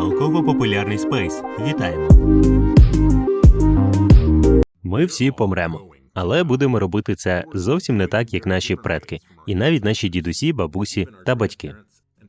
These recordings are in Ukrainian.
Науково-популярний спейс. Вітаємо. Ми всі помремо. Але будемо робити це зовсім не так, як наші предки, і навіть наші дідусі, бабусі та батьки.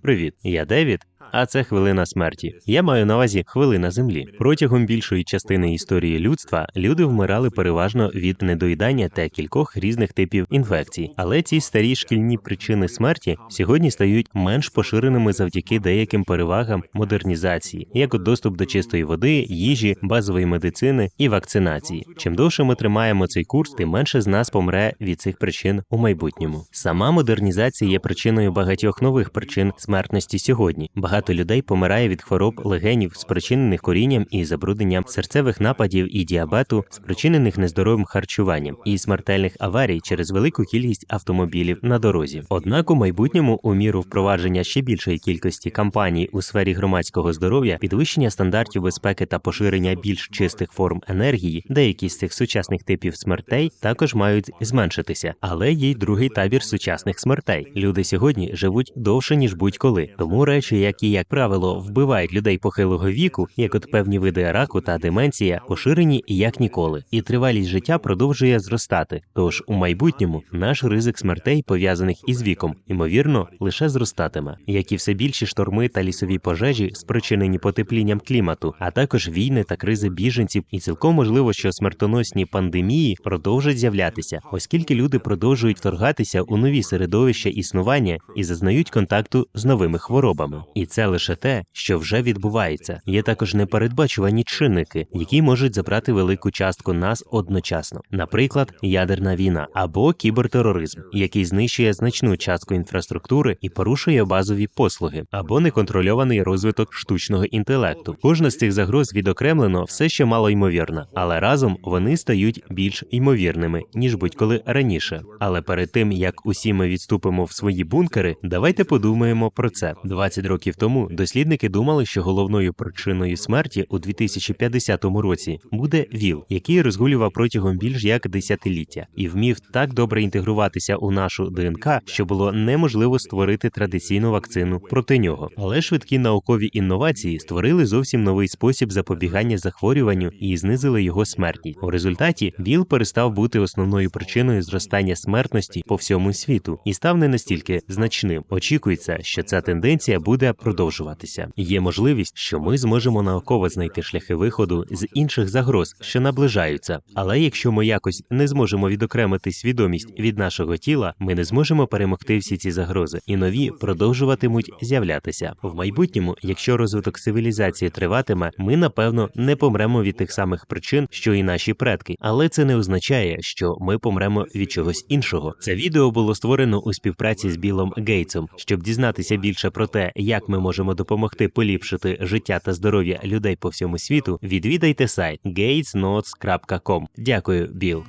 Привіт, я Девід. А це хвилина смерті. Я маю на увазі хвилина землі. Протягом більшої частини історії людства люди вмирали переважно від недоїдання та кількох різних типів інфекцій. Але ці старі шкільні причини смерті сьогодні стають менш поширеними завдяки деяким перевагам модернізації, як от доступ до чистої води, їжі, базової медицини і вакцинації. Чим довше ми тримаємо цей курс, тим менше з нас помре від цих причин у майбутньому. Сама модернізація є причиною багатьох нових причин смертності сьогодні. Багато людей помирає від хвороб легенів, спричинених корінням і забрудненням серцевих нападів і діабету, спричинених нездоровим харчуванням, і смертельних аварій через велику кількість автомобілів на дорозі. Однак у майбутньому, у міру впровадження ще більшої кількості кампаній у сфері громадського здоров'я, підвищення стандартів безпеки та поширення більш чистих форм енергії, деякі з цих сучасних типів смертей також мають зменшитися, але є й другий табір сучасних смертей. Люди сьогодні живуть довше ніж будь-коли, тому речі, які як правило вбивають людей похилого віку, як от певні види раку та деменція, поширені як ніколи, і тривалість життя продовжує зростати. Тож у майбутньому наш ризик смертей пов'язаних із віком, ймовірно, лише зростатиме, як і все більші шторми та лісові пожежі, спричинені потеплінням клімату, а також війни та кризи біженців, і цілком можливо, що смертоносні пандемії продовжать з'являтися, оскільки люди продовжують вторгатися у нові середовища існування і зазнають контакту з новими хворобами. І це лише те, що вже відбувається. Є також непередбачувані чинники, які можуть забрати велику частку нас одночасно, наприклад, ядерна війна або кібертероризм, який знищує значну частку інфраструктури і порушує базові послуги, або неконтрольований розвиток штучного інтелекту. Кожна з цих загроз відокремлено все ще мало ймовірна, але разом вони стають більш ймовірними ніж будь-коли раніше. Але перед тим як усі ми відступимо в свої бункери, давайте подумаємо про це. 20 років тому дослідники думали, що головною причиною смерті у 2050 році буде ВІЛ, який розгулював протягом більш як десятиліття, і вмів так добре інтегруватися у нашу ДНК, що було неможливо створити традиційну вакцину проти нього. Але швидкі наукові інновації створили зовсім новий спосіб запобігання захворюванню і знизили його смертність. У результаті ВІЛ перестав бути основною причиною зростання смертності по всьому світу і став не настільки значним. Очікується, що ця тенденція буде продовжуватися. Є можливість, що ми зможемо науково знайти шляхи виходу з інших загроз, що наближаються. Але якщо ми якось не зможемо відокремити свідомість від нашого тіла, ми не зможемо перемогти всі ці загрози, і нові продовжуватимуть з'являтися в майбутньому. Якщо розвиток цивілізації триватиме, ми напевно не помремо від тих самих причин, що і наші предки, але це не означає, що ми помремо від чогось іншого. Це відео було створено у співпраці з Білом Гейтсом, щоб дізнатися більше про те, як ми можемо допомогти поліпшити життя та здоров'я людей по всьому світу. Відвідайте сайт gatesnotes.com. Дякую, Біл.